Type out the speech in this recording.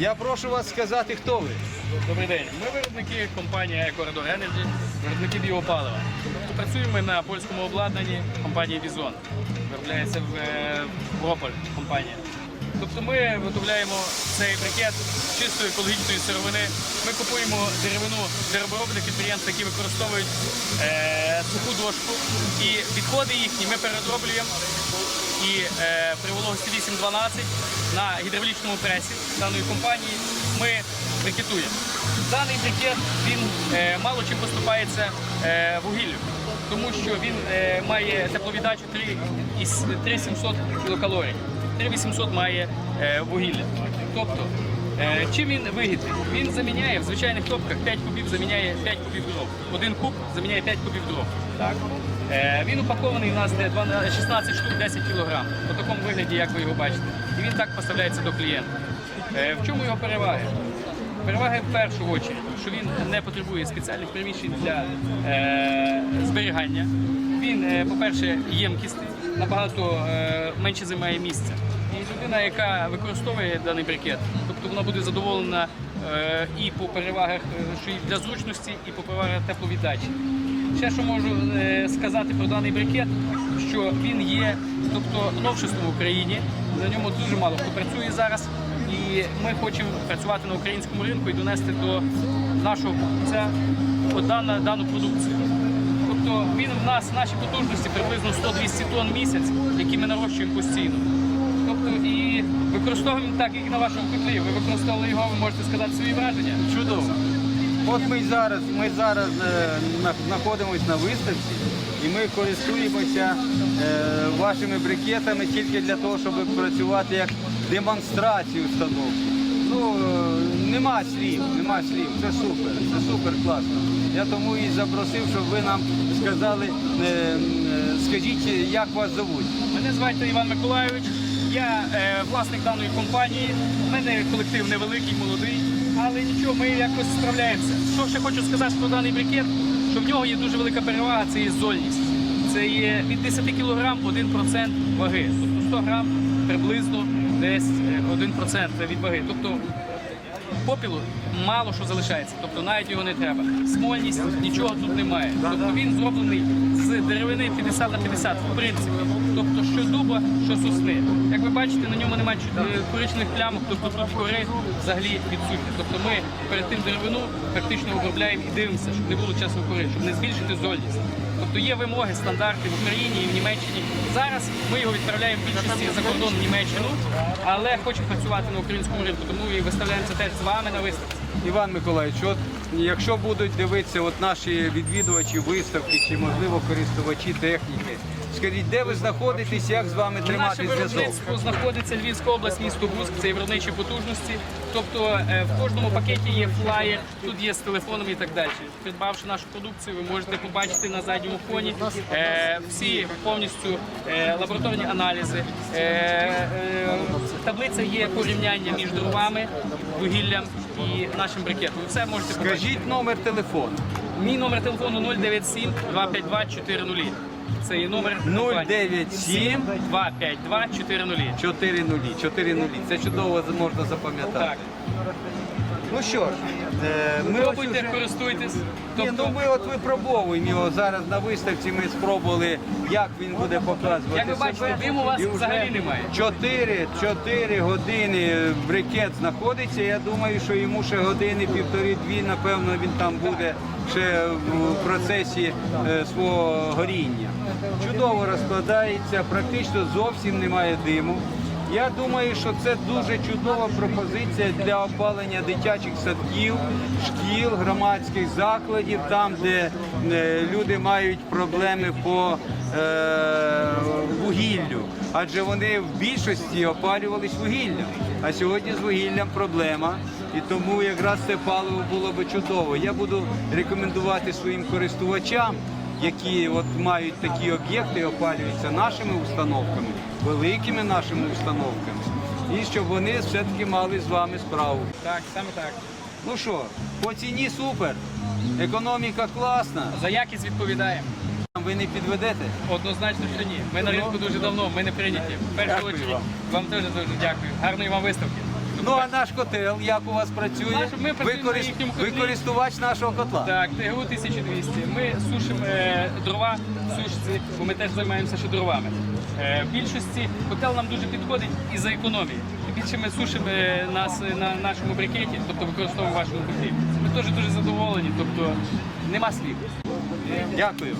Я прошу вас сказати, хто ви. Добрий день. Ми виробники компанії Corridor Energy, виробники біопалива. Працюємо ми на польському обладнанні компанії Візон. Виробляється в е, в Вополь компанія. Тобто ми виготовляємо цей брикет чистої екологічної сировини. Ми купуємо деревину дереворобних підприємств, які використовують е, суху дошку. І відходи їхні ми перероблюємо і е, при вологості 8-12 на гідравлічному пресі даної компанії ми брикетуємо. Даний брикет він е, мало чим поступається е, вугіллю, тому що він е, має тепловіддачу 3700 кілокалорій. 3800 має е, вугілля. Тобто, е, чим він вигідний? Він заміняє в звичайних топках 5 кубів заміняє 5 кубів дров. Один куб заміняє 5 кубів дров. Так? Е, він упакований у нас де 12 16 штук 10 кг. У такому вигляді, як ви його бачите. І він так поставляється до клієнта. Е, в чому його переваги? Переваги в першу чергу, що він не потребує спеціальних приміщень для е, зберігання. Він, е, по-перше, ємкісний, набагато е, менше займає місця. І людина, яка використовує даний брикет, тобто вона буде задоволена і по перевагах е, що для зручності, і по перевагах тепловіддачі. Ще що можу е, сказати про даний брикет, що він є тобто, новшеством в Україні. На ньому дуже мало хто працює зараз. І ми хочемо працювати на українському ринку і донести до нашого покупця от дана- дану продукцію. Тобто він в нас, наші потужності приблизно 100-200 тонн місяць, які ми нарощуємо постійно. Тобто і використовуємо так, як на вашому котлі. Ви використовували його, ви можете сказати свої враження. Чудово. От ми зараз, ми зараз е, знаходимося на виставці і ми користуємося е, вашими брикетами тільки для того, щоб працювати як демонстрацію установки. Ну, е, нема слів, нема слів. Це супер, це супер класно. Я тому і запросив, щоб ви нам сказали, скажіть, як вас зовуть. Мене звати Іван Миколайович. Я е, власник даної компанії. У мене колектив невеликий, молодий, але нічого, ми якось справляємося. Що ще хочу сказати про даний брикет, що в нього є дуже велика перевага, це є зольність. Це є від 10 кг 1% ваги. Тобто 100 грам приблизно десь е, 1% від ваги. Тобто попілу мало що залишається, тобто навіть його не треба. Смольність нічого тут немає. Тобто він зроблений з деревини 50 на 50, в принципі. Тобто що дуба, що сосни. Як ви бачите, на ньому немає е, плямок, тобто тут кори взагалі відсутні. Тобто ми перед тим деревину практично обробляємо і дивимося, щоб не було часу кори, щоб не збільшити зольність. Тобто є вимоги, стандарти в Україні і в Німеччині. Зараз ми його відправляємо більшості за кордон в Німеччину, але хочемо працювати на українському ринку, тому і виставляємося теж з вами на виставці. Іван Миколаївич, от якщо будуть дивитися от наші відвідувачі виставки чи можливо користувачі техніки, скажіть, де ви знаходитесь, як з вами Наше тримати зв'язок? виробництво знаходиться Львівська область, місто Буск, це і виробничі потужності. Тобто е, в кожному пакеті є флаєр, тут є з телефоном і так далі. Придбавши нашу продукцію, ви можете побачити на задньому фоні е, всі повністю е, лабораторні аналізи. Таблиця є порівняння між дровами, вугіллям і нашим брикетом. Все можете побачити. Скажіть номер телефону. Мій номер телефону 097 252 400. Це є номер 097 252 400. 4 нулі. 4 нулі. Це чудово можна запам'ятати. Так. Ну що ж, е, ми ось Пробуйте, уже- користуйтесь. Ні, Тобто, ну ми от випробовуємо його зараз на виставці. Ми спробували, як він буде показувати. Як ви бачите, себе. диму у вас І вже взагалі немає. 4, 4 години брикет знаходиться. Я думаю, що йому ще години півтори-дві, напевно, він там буде ще в процесі е, свого горіння. Чудово розкладається, практично зовсім немає диму. Я думаю, що це дуже чудова пропозиція для опалення дитячих садків, шкіл, громадських закладів, там, де е, люди мають проблеми по е, вугіллю, адже вони в більшості опалювались вугіллям. А сьогодні з вугіллям проблема, і тому якраз це паливо було би чудово. Я буду рекомендувати своїм користувачам, які от мають такі об'єкти опалюються нашими установками, великими нашими установками, і щоб вони все-таки мали з вами справу. так, саме так. Ну що, по ціні супер, економіка класна. За якість відповідаємо. Ви не підведете? Однозначно, що ні. Ми на ринку дуже давно, ми не прийняті. В першу очередь, вам. вам теж дуже дякую. Гарної вам виставки. Ну а наш котел як у вас працює? Наш- ми працюємо на Використ- їхньому котлі. Використувач нашого котла. Так, ТГУ 1200. Ми сушимо е, дрова в сушці, бо ми теж займаємося ще дровами. Е, в більшості котел нам дуже підходить і за економії. І більше ми сушимо е, нас е, на нашому брикеті, тобто використовуємо вашому котлі. Ми теж дуже задоволені, тобто нема слів. Дякую.